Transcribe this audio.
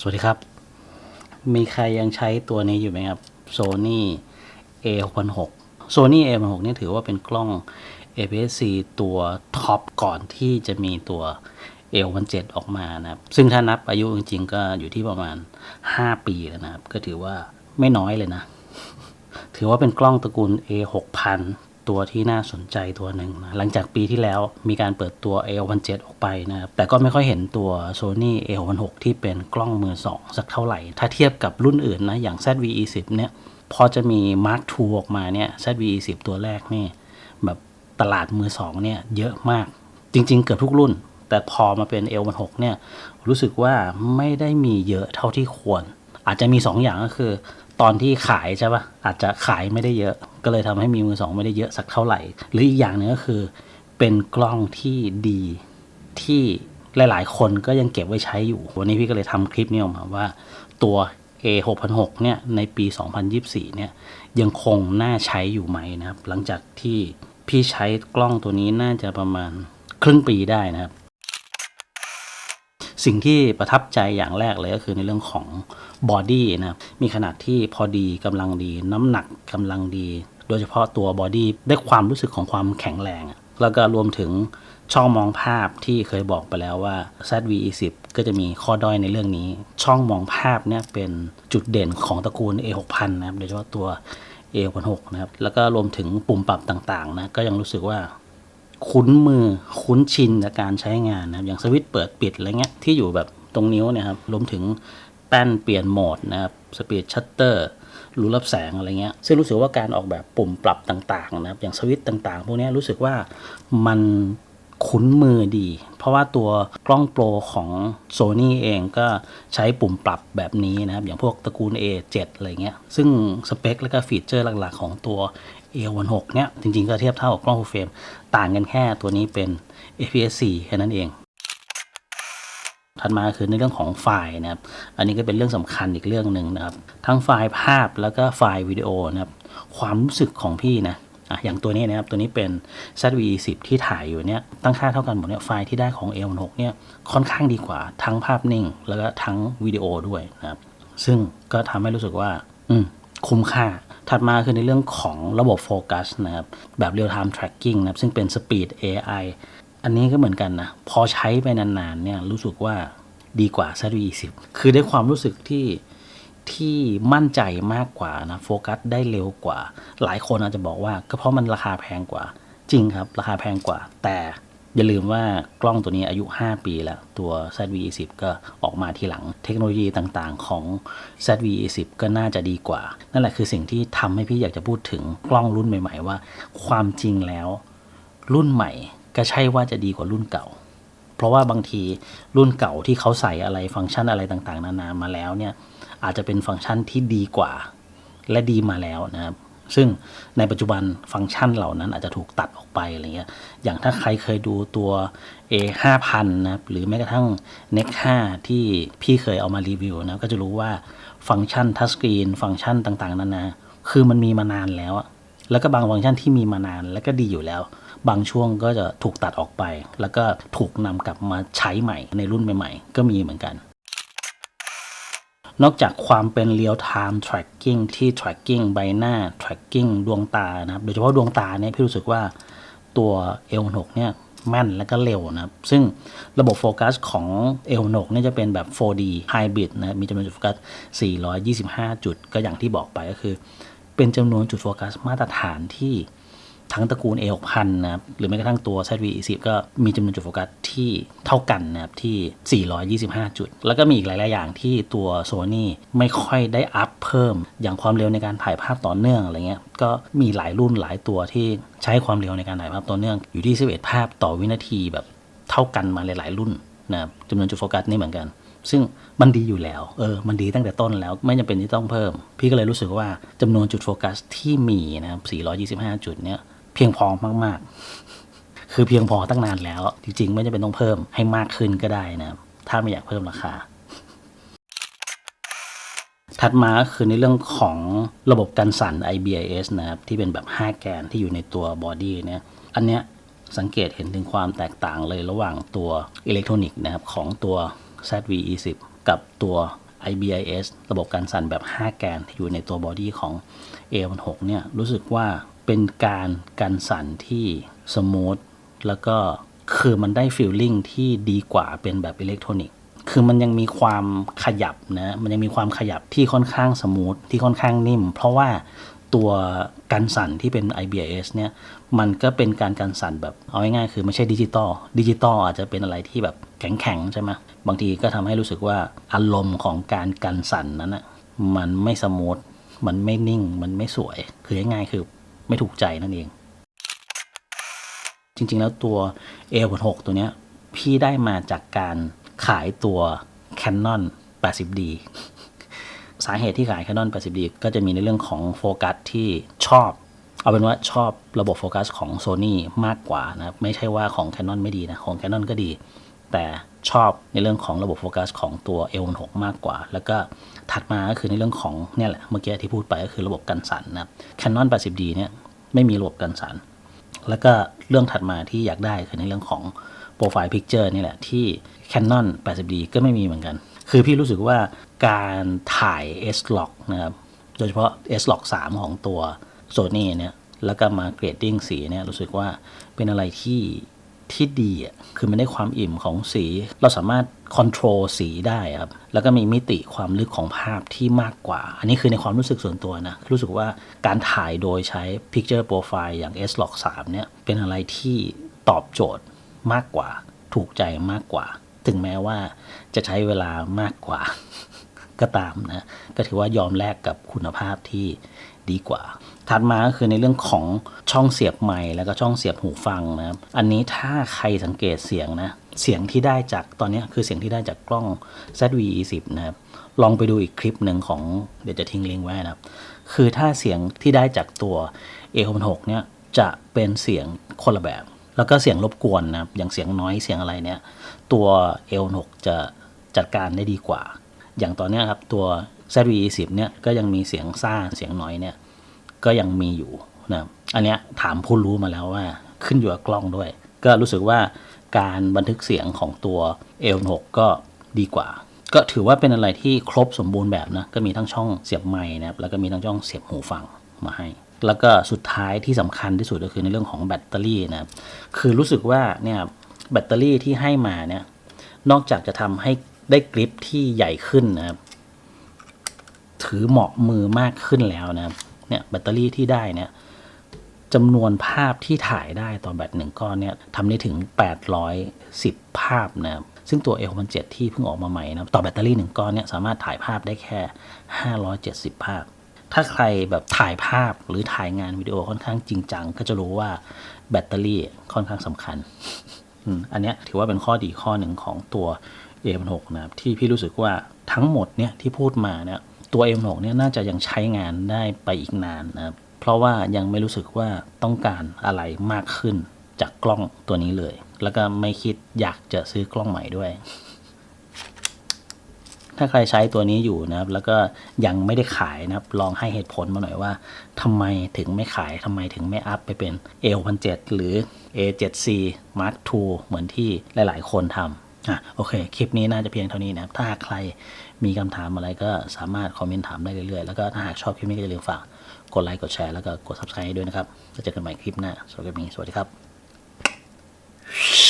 สวัสดีครับ มีใครยังใช้ตัวนี้อยู่ไหมครับ Sony A 6 0 6 Sony A 6 0 6นี่ถือว่าเป็นกล้อง APS-C ตัวท็อปก่อนที่จะมีตัว A67 ออกมานะครับ ซึ่งถ้านับอายุจริงๆ ก็อยู่ที่ประมาณ 5 ปีแล้วนะครับ ก็ถือว่าไม่น้อยเลยนะ ถือว่าเป็นกล้องตระกูล A6000 ตัวที่น่าสนใจตัวหนึ่งนะหลังจากปีที่แล้วมีการเปิดตัว A67 ออกไปนะครับ แต่ก็ไม่ค่อยเห็นตัว Sony A616 ที่เป็นกล้องมือสองสักเท่าไหร่ ถ้าเทียบกับรุ่นอื่นนะ อย่าง ZVE10 เนี่ย พอจะมี Mark II ออกมาเนี่ย ZVE10 ตัวแรกนี่ แบบตลาดมือสองเนี่ยเยอะมาก จริงๆ เกือบทุกรุ่น แต่พอมาเป็น A16 เนี่ย รู้สึกว่าไม่ได้มีเยอะเท่าที่ควร อาจจะมี 2อย่างก็คือ ตอนที่ขายใช่ปะอาจจะขายไม่ได้เยอะ ก็เลยทำให้มีมือสองไม่ได้เยอะสักเท่าไหร่ หรืออีกอย่างหนึงก็คือ เป็นกล้องที่ดีที่หลาย ๆ คนก็ยังเก็บไว้ใช้อยู่ วันนี้พี่ก็เลยทำคลิปนี้ออกมาว่าตัว A6006 เนี่ยในปี 2024 เนี่ยยังคงน่าใช้อยู่ไหมนะครับ หลังจากที่พี่ใช้กล้องตัวนี้น่าจะประมาณครึ่งปีได้นะครับ สิ่งที่ประทับใจอย่างแรกเลยก็คือในเรื่องของบอดี้นะครับมีขนาดที่พอดีกำลังดี น้ำหนักกำลังดี โดยเฉพาะตัวบอดี้ได้ความรู้สึกของความแข็งแรง แล้วก็รวมถึงช่องมองภาพที่เคยบอกไปแล้วว่า ZV-E10 ก็จะมีข้อด้อยในเรื่องนี้ ช่องมองภาพเนี่ยเป็นจุดเด่นของตระกูล A6000 นะครับโดยเฉพาะตัว A616 นะครับแล้วก็รวมถึงปุ่มปรับต่างๆนะก็ยังรู้สึกว่า คุ้นมือคุ้นชินกับการใช้งานนะครับอย่างสวิตช์เปิดปิดอะไรเงี้ยที่อยู่แบบตรงนิ้วเนี่ยครับรวมถึงแป้นเปลี่ยนโหมดนะครับสปีดชัตเตอร์รูรับแสงอะไรเงี้ยซึ่งรู้สึกว่าการออกแบบปุ่มปรับต่างๆนะครับอย่างสวิตช์ต่างๆ พวกนี้รู้สึกว่ามันคุ้นมือดี เพราะว่าตัวกล้องโปรของ Sony เองก็ใช้ปุ่มปรับแบบนี้นะครับ อย่างพวกตระกูล A7 อะไรเงี้ย ซึ่งสเปคและก็ฟีเจอร์หลักๆ ของตัว A16 เนี่ยจริงๆ ก็เทียบเท่ากับกล้อง full frame ต่างกันแค่ตัวนี้เป็น APS-C แค่นั้นเอง ถัดมาคือในเรื่องของไฟล์นะครับ อันนี้ก็เป็นเรื่องสำคัญอีกเรื่องหนึ่งนะครับ ทั้งไฟล์ภาพแล้วก็ไฟล์วิดีโอนะครับ ความรู้สึกของพี่นะอะอย่างตัวนี้นะครับ ตัวนี้เป็น ZV-10 ที่ถ่ายอยู่เนี่ย ตั้งค่าเท่ากันหมดเนี่ย ไฟล์ที่ได้ของ A16 เนี่ยค่อนข้างดีกว่าทั้งภาพนิ่ง แล้วก็ทั้งวิดีโอด้วยนะครับ ซึ่งก็ทำให้รู้สึกว่า อืม คุ้มค่า ถัดมาคือในเรื่องของระบบโฟกัสนะครับ แบบ real time tracking นะครับ ซึ่งเป็น speed AI อันนี้ก็เหมือนกันนะ พอใช้ไปนานๆเนี่ยรู้สึกว่าดีกว่า ZV-10 คือได้ความรู้สึกที่ที่มั่นใจมากกว่านะโฟกัสได้เร็วกว่า หลายคนอาจจะบอกว่าก็เพราะมันราคาแพงกว่าจริงครับ ราคาแพงกว่าแต่ อย่าลืมว่ากล้องตัวนี้อายุ 5 ปีแล้ว ตัว ZV-10 ก็ออกมาทีหลัง เทคโนโลยีต่างๆของ ZV-10 ก็น่าจะดีกว่า นั่นแหละคือสิ่งที่ทำให้พี่อยากจะพูดถึงกล้องรุ่นใหม่ ๆ ว่า ความจริงแล้ว รุ่นใหม่ก็ใช่ว่าจะดีกว่ารุ่นเก่า เพราะว่าบางทีรุ่นเก่าที่เขาใส่อะไรฟังก์ชันอะไรต่างๆ นานามาแล้วเนี่ยอาจจะเป็นฟังก์ชันที่ดีกว่า และดีมาแล้วนะครับ ซึ่งในปัจจุบันฟังก์ชันเหล่านั้นอาจจะถูกตัดออกไปอะไรเงี้ย อย่างถ้าใครเคยดูตัว A 5 0 0 0นะครับหรือแม้กระทั่ง Nex 5ที่พี่เคยเอามารีวิวนะก็จะรู้ว่าฟังก์ชันทัชสกรีนฟังก์ชันต่างๆนานาคือมันมีมานานแล้วแล้วก็บางฟังก์ชันที่มีมานานแล้วก็ดีอยู่แล้ว บางช่วงก็จะถูกตัดออกไป แล้วก็ถูกนำกลับมาใช้ใหม่ในรุ่นใหม่ ๆ ก็มีเหมือนกัน นอกจากความเป็น real time tracking ที่ tracking ใบหน้า tracking ดวงตานะครับโดยเฉพาะดวงตาเนี่ยพี่รู้สึกว่าตัว L6 เนี่ยแม่นและก็เร็วนะครับ ซึ่งระบบโฟกัสของ L6 เนี่ยจะเป็นแบบ 4D hybrid นะครับมีจำนวนจุดโฟกัส 425 จุดก็อย่างที่บอกไปก็คือ เป็นจำนวนจุดโฟกัสมาตรฐานที่ ทั้งตระกูล A6000 นะครับหรือแม้กระทั่งตัว ZV-10 ก็มีจำนวนจุดโฟกัสที่เท่ากันนะครับที่ 425 จุด แล้วก็มีอีกหลาย ๆ อย่างที่ตัว Sony ไม่ค่อยได้อัพเพิ่ม อย่างความเร็วในการถ่ายภาพต่อเนื่องอะไรเงี้ยก็มีหลายรุ่นหลายตัวที่ใช้ความเร็วในการถ่ายภาพต่อเนื่องอยู่ที่ 11 ภาพต่อวินาทีแบบเท่ากันมาหลาย ๆ รุ่นนะครับจำนวนจุดโฟกัสนี่เหมือนกันซึ่งมันดีอยู่แล้ว เออ มันดีตั้งแต่ต้นแล้วไม่จำเป็นที่ต้องเพิ่ม พี่ก็เลยรู้สึกว่าจำนวนจุดโฟกัสที่มีนะครับ 425 จุดเนี่ย เพียงพอมากๆ คือเพียงพอตั้งนานแล้ว จริงๆ ไม่จำเป็นต้องเพิ่มให้มากขึ้นก็ได้นะถ้าไม่อยากเพิ่มราคา ถัดมาคือในเรื่องของระบบกันสั่น IBIS นะครับ ที่เป็นแบบ 5 แกนที่อยู่ในตัวบอดี้เนี่ยอันเนี้ยสังเกตเห็นถึงความแตกต่างเลยระหว่างตัวอิเล็กทรอนิกส์นะครับของตัว ZV-E10 กับตัว IBIS ระบบการสั่นแบบ 5 แกนที่อยู่ในตัวบอดี้ของ A16 เนี่ยรู้สึกว่า เป็นการการสั่นที่สมูทแล้วก็คือมันได้ฟีลลิ่งที่ดีกว่าเป็นแบบอิเล็กทรอนิกส์คือมันยังมีความขยับนะมันยังมีความขยับที่ค่อนข้างสมูทที่ค่อนข้างนิ่ม เพราะว่าตัวการสั่นที่เป็น ibs เนี่ยมันก็เป็นการการสั่นแบบเอาง่ายๆคือไม่ใช่ดิจิตอลดิจิตอลอาจจะเป็นอะไรที่แบบแข็งๆใช่ไหมบางทีก็ทำให้รู้สึกว่าอารมณ์ของการการสั่นนั้นอะมันไม่สมูทมันไม่นิ่งมันไม่สวยคือง่ายๆคือ ไม่ถูกใจนั่นเอง จริงๆแล้วตัว A16 ตัวเนี้ย พี่ได้มาจากการขายตัว Canon 80D สาเหตุที่ขาย Canon 80D ก็จะมีในเรื่องของโฟกัสที่ชอบ เอาเป็นว่าชอบระบบโฟกัสของ Sony มากกว่านะ ไม่ใช่ว่าของ Canon ไม่ดีนะ ของ Canon ก็ดี แต่ชอบในเรื่องของระบบโฟกัสของตัว A16 มากกว่า แล้วก็ถัดมาก็คือในเรื่องของเนี่ยแหละเมื่อกี้ที่พูดไปก็คือระบบกันสั่นนะครับ Canon 80D เนี่ยไม่มีระบบกันสั่นแล้วก็เรื่องถัดมาที่อยากได้คือในเรื่องของโปรไฟล์พิกเจอร์นี่แหละที่ Canon 80D ก็ไม่มีเหมือนกัน คือพี่รู้สึกว่าการถ่าย S-Log นะครับโดยเฉพาะ S-Log 3 ของตัว Sony เนี่ยแล้วก็มาเกรดดิ้งสีเนี่ยรู้สึกว่าเป็นอะไรที่ ที่ดีอะคือมันได้ความอิ่มของสี เราสามารถคอนโทรลสีได้ครับ แล้วก็มีมิติความลึกของภาพที่มากกว่า อันนี้คือในความรู้สึกส่วนตัวนะ รู้สึกว่าการถ่ายโดยใช้ Picture Profile อย่าง S-Log 3เนี่ย เป็นอะไรที่ตอบโจทย์มากกว่า ถูกใจมากกว่า ถึงแม้ว่าจะใช้เวลามากกว่า ก็ตามนะ ก็ถือว่ายอมแลกกับคุณภาพที่ ดีกว่า ถัดมาก็คือในเรื่องของช่องเสียบไมค์แล้วก็ช่องเสียบหูฟังนะครับ อันนี้ถ้าใครสังเกตเสียงนะ เสียงที่ได้จากตอนนี้คือเสียงที่ได้จากกล้อง ZV-E10 นะครับ ลองไปดูอีกคลิปหนึ่งของเดี๋ยวจะทิ้งลิงก์ไว้นะครับ คือถ้าเสียงที่ได้จากตัว A66 เนี่ยจะเป็นเสียงคนละแบบ แล้วก็เสียงรบกวนนะครับ อย่างเสียงน้อยเสียงอะไรเนี่ย ตัว A66 จะจัดการได้ดีกว่า อย่างตอนนี้ครับตัว ZV-E10 เนี่ยก็ยังมีเสียงซ่าเสียงน้อยเนี่ยก็ยังมีอยู่นะอันเนี้ยถามผู้รู้มาแล้วว่าขึ้นอยู่กับกล้องด้วย ก็รู้สึกว่าการบันทึกเสียงของตัว A16 ก็ดีกว่า ก็ถือว่าเป็นอะไรที่ครบสมบูรณ์แบบนะก็มีทั้งช่องเสียบไมค์นะครับแล้วก็มีทั้งช่องเสียบหูฟังมาให้ แล้วก็สุดท้ายที่สำคัญที่สุดก็คือในเรื่องของแบตเตอรี่นะครับคือรู้สึกว่าเนี่ยแบตเตอรี่ที่ให้มาเนี่ยนอกจากจะทำให้ได้กริปที่ใหญ่ขึ้นนะครับ ถือเหมาะมือมากขึ้นแล้วนะครับเนี่ยแบตเตอรี่ที่ได้เนี่ยจำนวนภาพที่ถ่ายได้ต่อแบตหนึ่งก้อนเนี่ยทำได้ถึง 810 ภาพนะครับซึ่งตัว L67 ที่เพิ่งออกมาใหม่นะต่อแบตเตอรี่หนึ่งก้อนเนี่ยสามารถถ่ายภาพได้แค่ 570 ภาพ ถ้าใครแบบถ่ายภาพหรือถ่ายงานวิดีโอค่อนข้างจริงจัง ก็จะรู้ว่าแบตเตอรี่ค่อนข้างสำคัญ อันนี้ถือว่าเป็นข้อดีข้อหนึ่งของตัว A16 นะครับที่พี่รู้สึกว่าทั้งหมดเนี่ยที่พูดมาเนี่ย ตัว A16 เนี่ยน่าจะยังใช้งานได้ไปอีกนานนะครับ เพราะว่ายังไม่รู้สึกว่าต้องการอะไรมากขึ้นจากกล้องตัวนี้เลย แล้วก็ไม่คิดอยากจะซื้อกล้องใหม่ด้วย ถ้าใครใช้ตัวนี้อยู่นะครับ แล้วก็ยังไม่ได้ขายนะครับ ลองให้เหตุผลมาหน่อยว่าทำไมถึงไม่ขายทำไมถึงไม่อัพไปเป็น A1007 หรือ A7C Mark II เหมือนที่หลาย ๆ คนทำ อะโอเค คลิปนี้น่าจะเพียงเท่านี้นะครับ ถ้าหากใครมีคำถามอะไรก็สามารถคอมเมนต์ถามได้เรื่อยๆ แล้วก็ถ้าหากชอบคลิปนี้ก็อย่าลืมฝากกดไลค์ กดแชร์ แล้วก็กด subscribe ด้วยนะครับ แล้วเจอกันใหม่คลิปหน้าสำหรับคลิปนี้สวัสดีครับ